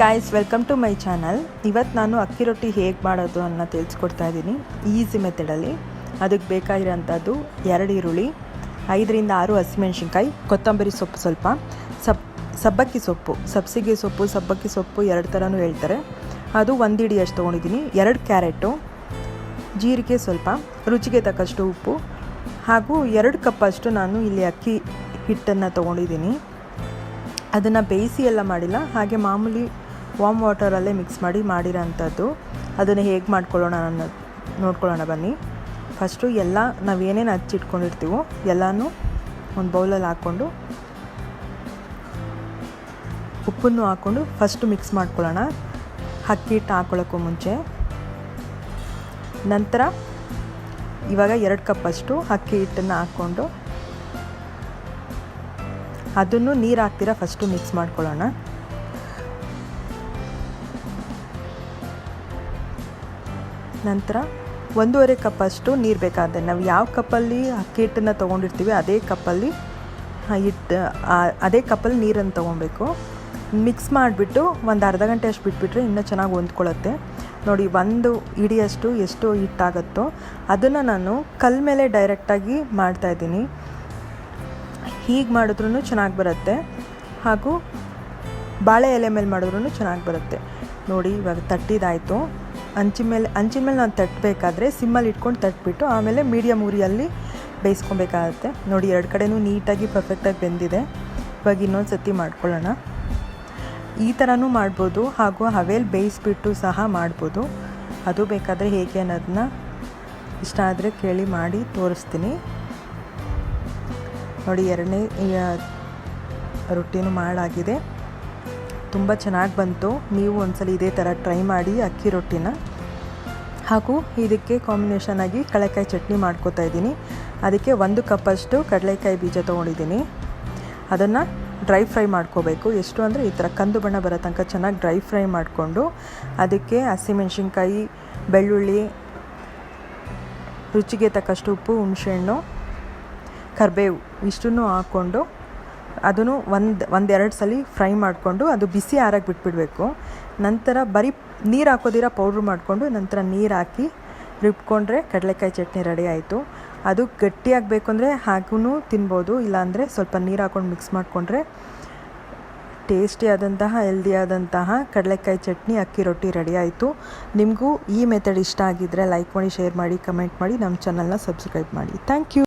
Guys welcome to my channel ಇವತ್ತು ನಾನು ಅಕ್ಕಿ ರೊಟ್ಟಿ ಹೇಗೆ ಮಾಡೋದು ಅನ್ನೋ ತಿಳಿಸ್ಕೊಡ್ತಾ ಇದ್ದೀನಿ ಈಸಿ ಮೆಥಡಲ್ಲಿ ಅದಕ್ಕೆ ಬೇಕಾಗಿರೋಂಥದ್ದು ಎರಡು ಈರುಳ್ಳಿ, ಐದರಿಂದ ಆರು ಹಸಿಮೆಣ್ಸಿನ್ಕಾಯಿ, ಕೊತ್ತಂಬರಿ ಸೊಪ್ಪು ಸ್ವಲ್ಪ, ಸಬ್, ಸಬ್ಬಕ್ಕಿ ಸೊಪ್ಪು, ಸಬ್ಸಿಗೆ ಸೊಪ್ಪು, ಸಬ್ಬಕ್ಕಿ ಸೊಪ್ಪು ಎರಡು ಥರನೂ ಹೇಳ್ತಾರೆ. ಅದು ಒಂದು ಹಿಡಿಯಷ್ಟು ಅಷ್ಟು ತೊಗೊಂಡಿದ್ದೀನಿ ಎರಡು ಕ್ಯಾರೆಟು, ಜೀರಿಗೆ ಸ್ವಲ್ಪ, ರುಚಿಗೆ ತಕ್ಕಷ್ಟು ಉಪ್ಪು, ಹಾಗೂ ಎರಡು ಕಪ್ಪಷ್ಟು ನಾನು ಇಲ್ಲಿ ಅಕ್ಕಿ ಹಿಟ್ಟನ್ನು ತೊಗೊಂಡಿದ್ದೀನಿ ಅದನ್ನು ಬೇಯಿಸಿ ಎಲ್ಲ ಮಾಡಿಲ್ಲ. ಹಾಗೆ ಮಾಮೂಲಿ ವಾಮ್ ವಾಟರಲ್ಲೇ ಮಿಕ್ಸ್ ಮಾಡಿ ಮಾಡಿರೋ ಅಂಥದ್ದು ಅದನ್ನು ಹೇಗೆ ಮಾಡ್ಕೊಳ್ಳೋಣ ಅನ್ನೋ ನೋಡ್ಕೊಳ್ಳೋಣ ಬನ್ನಿ. ಫಸ್ಟು ಎಲ್ಲ ನಾವು ಏನೇನು ಹಚ್ಚಿಟ್ಕೊಂಡಿರ್ತೀವೋ ಎಲ್ಲನೂ ಒಂದು ಬೌಲಲ್ಲಿ ಹಾಕ್ಕೊಂಡು ಉಪ್ಪನ್ನು ಹಾಕ್ಕೊಂಡು ಫಸ್ಟು ಮಿಕ್ಸ್ ಮಾಡ್ಕೊಳ್ಳೋಣ. ಅಕ್ಕಿ ಹಿಟ್ಟು ಹಾಕ್ಕೊಳ್ಳೋಕ್ಕೂ ಮುಂಚೆ. ನಂತರ ಇವಾಗ ಎರಡು ಕಪ್ಪಷ್ಟು ಅಕ್ಕಿ ಹಿಟ್ಟನ್ನು ಹಾಕ್ಕೊಂಡು ಅದನ್ನು ನೀರು ಹಾಕ್ತೀರಾ ಫಸ್ಟು ಮಿಕ್ಸ್ ಮಾಡ್ಕೊಳ್ಳೋಣ. ನಂತರ ಒಂದೂವರೆ ಕಪ್ಪಷ್ಟು ನೀರು ಬೇಕಾಗುತ್ತೆ ನಾವು ಯಾವ ಕಪ್ಪಲ್ಲಿ ಅಕ್ಕಿ ಹಿಟ್ಟನ್ನು ತೊಗೊಂಡಿರ್ತೀವಿ, ಅದೇ ಕಪ್ಪಲ್ಲಿ ಹಿಟ್ಟು ಅದೇ ಕಪ್ಪಲ್ಲಿ ನೀರನ್ನು ತೊಗೊಬೇಕು. ಮಿಕ್ಸ್ ಮಾಡಿಬಿಟ್ಟು ಒಂದು ಅರ್ಧ ಗಂಟೆ ಅಷ್ಟು ಬಿಟ್ಬಿಟ್ರೆ ಇನ್ನೂ ಚೆನ್ನಾಗಿ ಹೊಂದ್ಕೊಳ್ಳುತ್ತೆ. ನೋಡಿ, ಒಂದು ಇಡಿಯಷ್ಟು ಎಷ್ಟು ಹಿಟ್ಟಾಗುತ್ತೋ ಅದನ್ನು ನಾನು ಕಲ್ ಮೇಲೆ ಡೈರೆಕ್ಟಾಗಿ ಮಾಡ್ತಾಯಿದ್ದೀನಿ ಹೀಗೆ ಮಾಡಿದ್ರೂ ಚೆನ್ನಾಗಿ ಬರುತ್ತೆ. ಹಾಗೂ ಬಾಳೆ ಎಲೆ ಮೇಲೆ ಮಾಡಿದ್ರೂ ಚೆನ್ನಾಗಿ ಬರುತ್ತೆ. ನೋಡಿ, ಇವಾಗ ತಟ್ಟಿದಾಯಿತು. ಹಂಚಿನ ಮೇಲೆ ಹಂಚಿನ ಮೇಲೆ ನಾನು ತಟ್ಟಬೇಕಾದ್ರೆ ಸಿಮ್ಮಲ್ಲಿ ಇಟ್ಕೊಂಡು ತಟ್ಬಿಟ್ಟು ಆಮೇಲೆ ಮೀಡಿಯಮ್ ಉರಿಯಲ್ಲಿ ಬೇಯಿಸ್ಕೊಬೇಕಾಗತ್ತೆ. ನೋಡಿ, ಎರಡು ಕಡೆನೂ ನೀಟಾಗಿ ಪರ್ಫೆಕ್ಟಾಗಿ ಬೆಂದಿದೆ. ಇವಾಗ ಇನ್ನೊಂದು ಸತಿ ಮಾಡ್ಕೊಳ್ಳೋಣ. ಈ ಥರನೂ ಮಾಡ್ಬೋದು, ಹಾಗೂ ಹವೇಲಿ ಬೇಯಿಸ್ಬಿಟ್ಟು ಸಹ ಮಾಡ್ಬೋದು. ಅದು ಬೇಕಾದರೆ ಹೇಗೆ ಅನ್ನೋದನ್ನ ಇಷ್ಟ ಆದರೆ ಕೇಳಿ ಮಾಡಿ, ತೋರಿಸ್ತೀನಿ. ನೋಡಿ, ಎರಡನೇ ರೊಟ್ಟಿನೂ ಮಾಡಾಗಿದೆ ತುಂಬ ಚೆನ್ನಾಗಿ ಬಂತು. ನೀವು ಒಂದ್ಸಲ ಇದೇ ಥರ ಟ್ರೈ ಮಾಡಿ ಅಕ್ಕಿ ರೊಟ್ಟಿನ. ಹಾಗೂ ಇದಕ್ಕೆ ಕಾಂಬಿನೇಷನ್ ಆಗಿ ಕಡಲೆಕಾಯಿ ಚಟ್ನಿ ಮಾಡ್ಕೋತಾ ಇದ್ದೀನಿ. ಅದಕ್ಕೆ ಒಂದು ಕಪ್ಪಷ್ಟು ಕಡಲೆಕಾಯಿ ಬೀಜ ತೊಗೊಂಡಿದ್ದೀನಿ. ಅದನ್ನು ಡ್ರೈ ಫ್ರೈ ಮಾಡ್ಕೋಬೇಕು. ಎಷ್ಟು ಅಂದರೆ ಈ ಥರ ಕಂದು ಬಣ್ಣ ಬರೋ ತನಕ ಚೆನ್ನಾಗಿ ಡ್ರೈ ಫ್ರೈ ಮಾಡಿಕೊಂಡು, ಅದಕ್ಕೆ ಹಸಿಮೆಣ್ಸಿನ್ಕಾಯಿ ಬೆಳ್ಳುಳ್ಳಿ, ರುಚಿಗೆ ತಕ್ಕಷ್ಟು ಉಪ್ಪು ಹುಣಸೆಹಣ್ಣು ಕರಿಬೇವು ಇಷ್ಟನ್ನು ಹಾಕ್ಕೊಂಡು ಅದನ್ನು ಒಂದು, ಒಂದೆರಡು ಸಲ ಫ್ರೈ ಮಾಡಿಕೊಂಡು ಅದು ಬಿಸಿ ಆರಕ್ಕೆ ಬಿಟ್ಬಿಡಬೇಕು. ನಂತರ ಬರೀ ನೀರು ಹಾಕೋದಿರ ಪೌಡ್ರ್ ಮಾಡಿಕೊಂಡು ನಂತರ ನೀರು ಹಾಕಿ ರುಬ್ಕೊಂಡ್ರೆ ಕಡಲೆಕಾಯಿ ಚಟ್ನಿ ರೆಡಿ ಆಯಿತು. ಅದು ಗಟ್ಟಿಯಾಗಬೇಕು ಅಂದರೆ ಹಾಗೂ ತಿನ್ಬೋದು, ಇಲ್ಲಾಂದರೆ ಸ್ವಲ್ಪ ನೀರು ಹಾಕ್ಕೊಂಡು ಮಿಕ್ಸ್ ಮಾಡಿಕೊಂಡ್ರೆ ಟೇಸ್ಟಿಯಾದಂತಹ ಹೆಲ್ದಿಯಾದಂತಹ ಕಡಲೆಕಾಯಿ ಚಟ್ನಿ, ಅಕ್ಕಿ ರೊಟ್ಟಿ ರೆಡಿ ಆಯಿತು. ನಿಮಗೂ ಈ ಮೆಥಡ್ ಇಷ್ಟ ಆಗಿದ್ದರೆ ಲೈಕ್ ಮಾಡಿ, ಶೇರ್ ಮಾಡಿ, ಕಮೆಂಟ್ ಮಾಡಿ. ನಮ್ಮ ಚಾನಲ್ನ ಸಬ್ಸ್ಕ್ರೈಬ್ ಮಾಡಿ. Thank you.